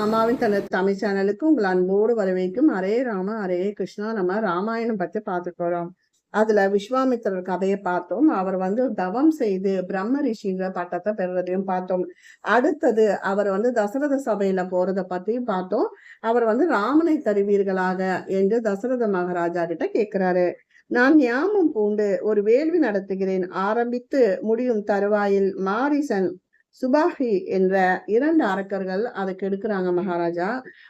அம்மாவின் தனது தமிழ் சேனலுக்கு உங்கள் அன்போடு வரவேற்கும் ஹரே ராம ஹரே கிருஷ்ணா. நம்ம ராமாயணம் பத்தி பார்த்துக்கிறோம் வரோம். அதுல விஸ்வாமித்திரர் கதையை பார்த்தோம். அவர் வந்து தவம் செய்து பிரம்ம ரிஷிங்கிற பட்டத்தை பெறுறதையும் பார்த்தோம். அடுத்தது அவர் வந்து தசரத சபையில போறத பத்தியும் பார்த்தோம். அவர் வந்து ராமனை தருவீர்களாக என்று தசரத மகாராஜா கிட்ட கேட்கிறாரு நான் ஞாபகம் பூண்டு ஒரு வேள்வி நடத்துகிறேன். ஆரம்பித்து முடியும் தருவாயில் மாரிசன் சுபாஹி என்ற இரண்டு அரக்கர்கள் அதை கெடுக்கிறாங்க மகாராஜா.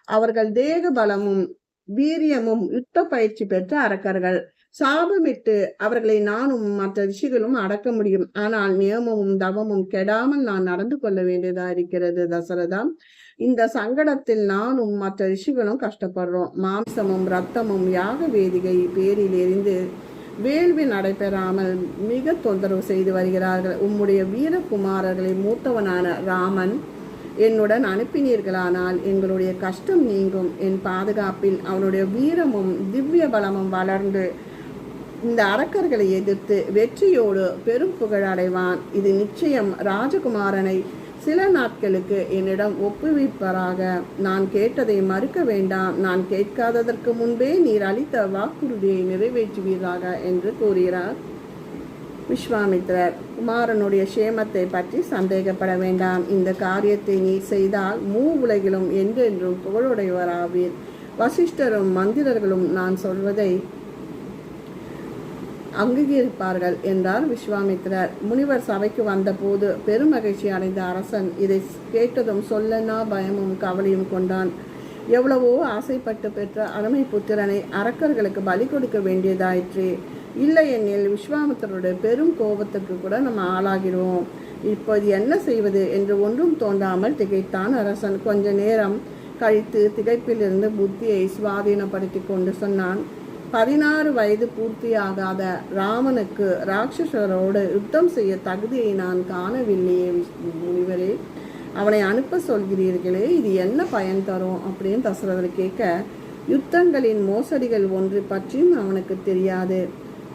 அவர்கள் தேக பலமும் வீரியமும் யுத்த பயிற்சி பெற்ற அரக்கர்கள். சாபமிட்டு அவர்களை நானும் மற்ற ரிஷிகளும் அடக்க முடியும். ஆனால் நியமமும் தவமும் கெடாமல் நான் நடந்து கொள்ள வேண்டியதா இருக்கிறது தசரதா. இந்த சங்கடத்தில் நானும் மற்ற ரிஷிகளும் கஷ்டப்படுறோம். மாம்சமும் ரத்தமும் யாக வேதிகை பேரில் எரிந்து வேள்வி நடைபெறாமல் மிக தொந்தரவு செய்து வருகிறார்கள். உம்முடைய வீரகுமாரர்களை மூத்தவனான ராமன் என்னுடன் அனுப்பினீர்களானால் எங்களுடைய கஷ்டம் நீங்கும். என் பாதுகாப்பில் அவனுடைய வீரமும் திவ்ய பலமும் வளர்ந்து இந்த அரக்கர்களை எதிர்த்து வெற்றியோடு பெரும் புகழ் அடைவான். இது நிச்சயம் ராஜகுமாரனை சில நாட்களுக்கு என்னிடம் ஒப்புவிப்பராக. நான் கேட்டதை மறுக்க வேண்டாம். நான் கேட்காததற்கு முன்பே நீர் அளித்த வாக்குறுதியை நிறைவேற்றுவீராக என்று கூறுகிறார் விஸ்வாமித்ரர். குமாரனுடைய சேமத்தை பற்றி சந்தேகப்பட வேண்டாம். இந்த காரியத்தை நீ செய்தால் மூ உலகிலும் என்றென்றும் புகழுடையவராவீர். வசிஷ்டரும் மந்திரர்களும் நான் சொல்வதை அங்கீகரிப்பார்கள் என்றார் விஸ்வாமித்திரர். முனிவர் சபைக்கு வந்தபோது பெருமகிழ்ச்சி அடைந்த அரசன் இதை கேட்டதும் சொல்லனா பயமும் கவலையும் கொண்டான். எவ்வளவோ ஆசைப்பட்டு பெற்ற அருமை புத்திரனை அரக்கர்களுக்கு பலி கொடுக்க வேண்டியதாயிற்று. இல்லை எனில் விஸ்வாமித்திரருடைய பெரும் கோபத்துக்கு கூட நம்ம ஆளாகிடுவோம். இப்போது என்ன செய்வது என்று ஒன்றும் தோன்றாமல் திகைத்தான் அரசன். கொஞ்ச நேரம் கழித்து திகைப்பிலிருந்து புத்தியை சுவாதீனப்படுத்தி கொண்டு சொன்னான். பதினாறு வயது பூர்த்தியாகாத ராமனுக்கு ராட்சசரோடு யுத்தம் செய்ய தகுதியை நான் காணவில்லையே முனிவரே. அவனை அனுப்ப சொல்கிறீர்களே இது என்ன பயன் தரும்? அப்படின்னு தசரதர் கேட்க யுத்தங்களின் மோசடிகள் ஒன்று பற்றியும் அவனுக்கு தெரியாது.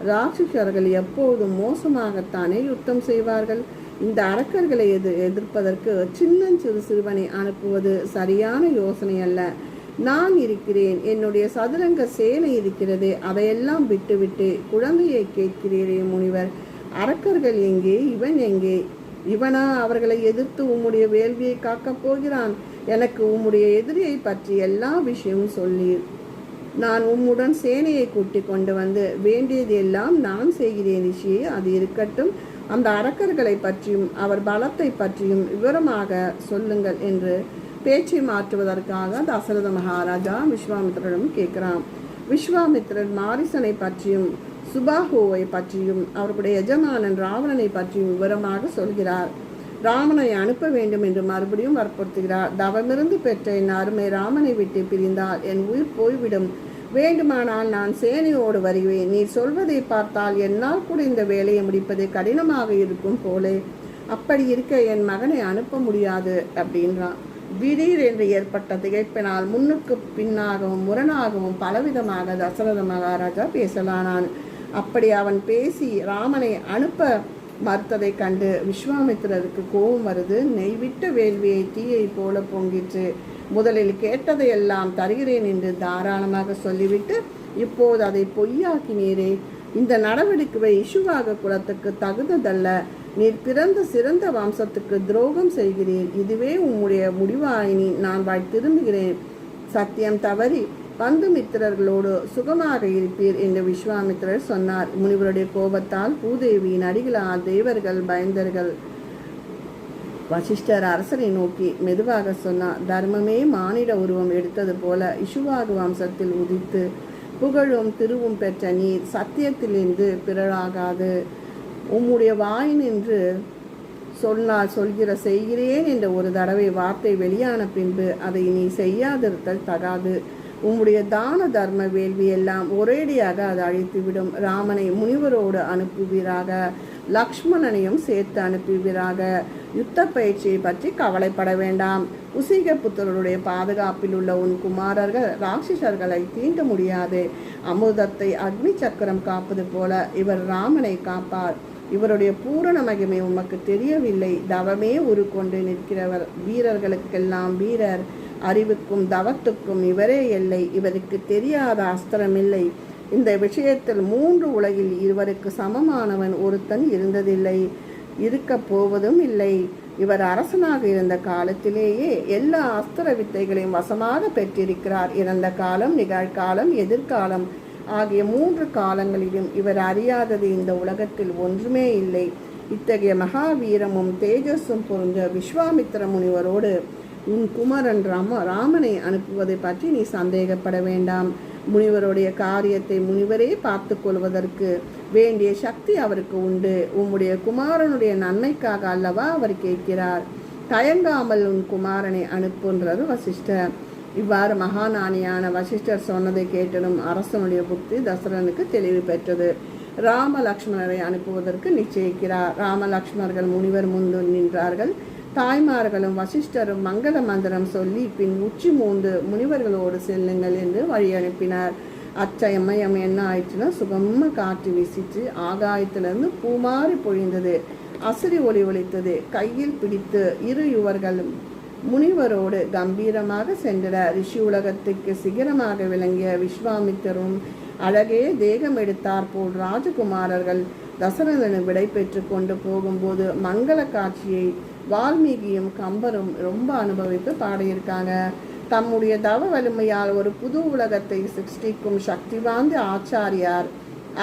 ராட்சசர்கள் எப்போதும் மோசமாகத்தானே யுத்தம் செய்வார்கள்? இந்த அரக்கர்களை எது எதிர்ப்பதற்கு சின்னஞ்சிறு சிறுவனை அனுப்புவது சரியான யோசனை அல்ல நான் இருக்கிறேன் என்னுடைய சதுரங்க சேனை இருக்கிறது அதையெல்லாம் விட்டுவிட்டு குழந்தையை கேட்கிறீரே முனிவர். அரக்கர்கள் எங்கே? இவன் எங்கே? இவனா அவர்களை எதிர்த்து உம்முடைய வேள்வியை காக்கப் போகிறான். எனக்கு உம்முடைய எதிரியை பற்றி எல்லா விஷயமும் சொல்லீர். நான் உம்முடன் சேனையை கூட்டி கொண்டு வந்து வேண்டியது எல்லாம் நான் செய்கிறேன் ரிஷியே. அது இருக்கட்டும். அந்த அரக்கர்களை பற்றியும் அவர் பலத்தை பற்றியும் விவரமாக சொல்லுங்கள் என்று பேச்சை மாற்றுவதற்காக தசரத மகாராஜா விஸ்வாமித்திரனும் கேட்கிறான். விஸ்வாமித்திரன் மாரிசனை பற்றியும் சுபாஹோவை பற்றியும் அவர்களுடைய எஜமானன் ராவணனை பற்றியும் விவரமாக சொல்கிறார். ராமனை அனுப்ப வேண்டும் என்று மறுபடியும் வற்புறுத்துகிறார். தவமிருந்து பெற்ற என் அருமை ராமனை விட்டு பிரிந்தால் என் உயிர் போய்விடும். வேண்டுமானால் நான் சேனையோடு வருவேன். நீ சொல்வதை பார்த்தால் என்னால் கூட இந்த வேலையை முடிப்பது கடினமாக இருக்கும் போலே. அப்படி இருக்க என் மகனை அனுப்ப முடியாது அப்படின்றான். திடீர் என்று ஏற்பட்ட திகைப்பினால் முன்னுக்கு பின்னாகவும் முரணாகவும் பலவிதமாக தசரத மகாராஜா பேசலானான். அப்படி அவன் பேசி ராமனை அனுப்ப மறுத்ததை கண்டு விஸ்வாமித்திரருக்கு கோபம் வருது. நெய்விட்ட வேள்வியை தீயை போல பொங்கிற்று. முதலில் கேட்டதையெல்லாம் தருகிறேன் என்று தாராளமாக சொல்லிவிட்டு இப்போது அதை பொய்யாக்கினீரே. இந்த நடவடிக்கை இஷுவாக குலத்துக்கு தகுந்ததல்ல. நீர் பிறந்த சிறந்த வம்சத்துக்கு துரோகம் செய்கிறீர். இதுவே உம்முடைய முடிவாயினி. நான் வாய் திரும்புகிறேன். சத்தியம் தவறி பந்து மித்திரர்களோடு சுகமாக இருப்பீர் என்று விஸ்வாமித்திரர் சொன்னார். முனிவருடைய கோபத்தால் பூதேவியின் அடிகளால் தேவர்கள் பயந்தர்கள் வசிஷ்டர் அரசரை நோக்கி மெதுவாக சொன்னார். தர்மமே மானிட உருவம் எடுத்தது போல இஷுவாகு வம்சத்தில் உதித்து புகழும் திருவும் பெற்ற நீர் சத்தியத்திலிருந்து பிறழாகாது. உம்முடைய வாய் நின்று சொன்னால் சொல்கிற செய்கிறேன் என்ற ஒரு தடவை வார்த்தை வெளியான பின்பு அதை நீ செய்யாதிருத்தல் தகாது. உம்முடைய தான தர்ம வேள்வி எல்லாம் ஒரேடியாக அது அழித்துவிடும். ராமனை முனிவரோடு அனுப்புவீராக லக்ஷ்மணனையும் சேர்த்து அனுப்புவீராக. யுத்த பயிற்சியை பற்றி கவலைப்பட வேண்டாம். உசிக புத்தருடைய பாதுகாப்பில் உள்ள உன் குமாரர்கள் ராட்சிசர்களை தீண்ட முடியாது. அமுதத்தை அக்னி சக்கரம் காப்பது போல இவர் ராமனை காப்பார். இவருடைய பூரண மகிமை உமக்கு தெரியவில்லை. தவமே உருக்கொண்டு நிற்கிறவர். வீரர்களுக்கெல்லாம் வீரர் அறிவுக்கும் தவத்துக்கும் இவரே இல்லை. இவருக்கு தெரியாத அஸ்திரமில்லை. இந்த விஷயத்தில் மூன்று உலகில் இவருக்கு சமமானவன் ஒருத்தன் இருந்ததில்லை. இருக்கப் போவதும் இல்லை. இவர் அரசனாக இருந்த காலத்திலேயே எல்லா அஸ்திர வித்தைகளையும் வசமாக பெற்றிருக்கிறார். இறந்த காலம் நிகழ்காலம் எதிர்காலம் ஆகிய மூன்று காலங்களிலும் இவர் அறியாதது இந்த உலகத்தில் ஒன்றுமே இல்லை. இத்தகைய மகாவீரமும் தேஜஸும் பொருந்த விஸ்வாமித்திர முனிவரோடு உன் குமரன் ராம ராமனை அனுப்புவதை பற்றி நீ சந்தேகப்பட வேண்டாம். முனிவருடைய காரியத்தை முனிவரே பார்த்து கொள்வதற்கு வேண்டிய சக்தி அவருக்கு உண்டு. உம்முடைய குமாரனுடைய நன்மைக்காக அல்லவா அவர் கேட்கிறார். தயங்காமல் உன் குமாரனை அனுப்புன்றது வசிஷ்டர் இவ்வாறு மகாநாணியான வசிஷ்டர் சொன்னதை கேட்டதும் அரசனுடைய புத்தி தசரனுக்கு தெளிவு பெற்றது. ராம லக்ஷ்மணரை அனுப்புவதற்கு நிச்சயிக்கிறார். ராம லக்ஷ்மணர்கள் முனிவர் முன்பு நின்றார்கள். தாய்மார்களும் வசிஷ்டரும் மங்கள மந்திரம் சொல்லி பின் உச்சி மூன்று முனிவர்களோடு செல்லுங்கள் என்று வழி அனுப்பினார். அச்சயமயம் என்ன ஆயிடுச்சுன்னா சுகமா காற்று வீசிச்சு ஆகாயத்திலிருந்து பூமாறி பொழிந்தது. அசிறி ஒளி ஒழித்தது கையில் பிடித்து இரு யுவர்களும் முனிவரோடு கம்பீரமாக சென்றனர் ரிஷி உலகத்துக்கு சிகரமாக விளங்கிய விஸ்வாமித்தரும் அழகே தேகம் எடுத்தார் போல் ராஜகுமாரர்கள் தசரதனு விடை பெற்று கொண்டு போகும்போது மங்கள காட்சியை வால்மீகியும் கம்பரும் ரொம்ப அனுபவித்து பாடியிருக்காங்க. தம்முடைய தவ வலிமையால் ஒரு புது உலகத்தை சிருஷ்டிக்கும் சக்தி வாய்ந்த ஆச்சாரியார்.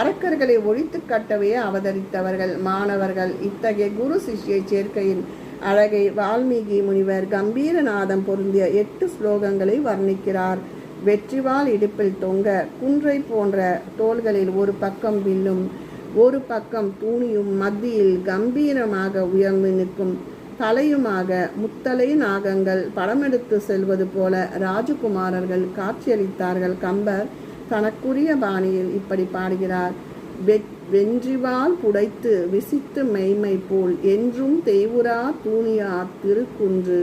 அரக்கர்களை ஒழித்து கட்டவே அவதரித்தவர்கள் மாணவர்கள். இத்தகைய குரு சிஷ்யை சேர்க்கையின் அழகை வால்மீகி முனிவர் கம்பீர நாதம் பொருந்திய எட்டு ஸ்லோகங்களை வர்ணிக்கிறார். வெற்றிவால் இடுப்பில் தொங்க குன்றை போன்ற தோள்களில் ஒரு பக்கம் வில்லும் ஒரு பக்கம் தூணியும் மத்தியில் கம்பீரமாக உயர்ந்து நிற்கும். தலையுமாக முத்தலை நாகங்கள் படமெடுத்து செல்வது போல ராஜகுமாரர்கள் காட்சியளித்தார்கள். கம்பர் தனக்குரிய பாணியில் இப்படி பாடுகிறார். வென்றிவால் புடைத்து விசித்து மெய்மை போல் என்றும் தெய்வுரா தூணியார் திருக்குன்று.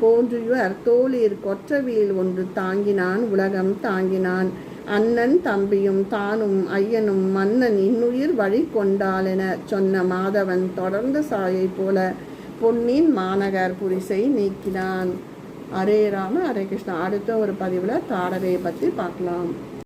போன்றியுவர் தோளிர் கொற்றவியில் ஒன்று தாங்கினான் உலகம் தாங்கினான். அண்ணன் தம்பியும் தானும் ஐயனும் மன்னன் இன்னுயிர் வழி கொண்டாலென சொன்ன மாதவன் தொடர்ந்த சாயை போல பொன்னின் மாநகர் புரிசை நீக்கினான். அரே ராம ஹரே கிருஷ்ணா. அடுத்த ஒரு பதிவில் தாடகையை பற்றி பார்க்கலாம்.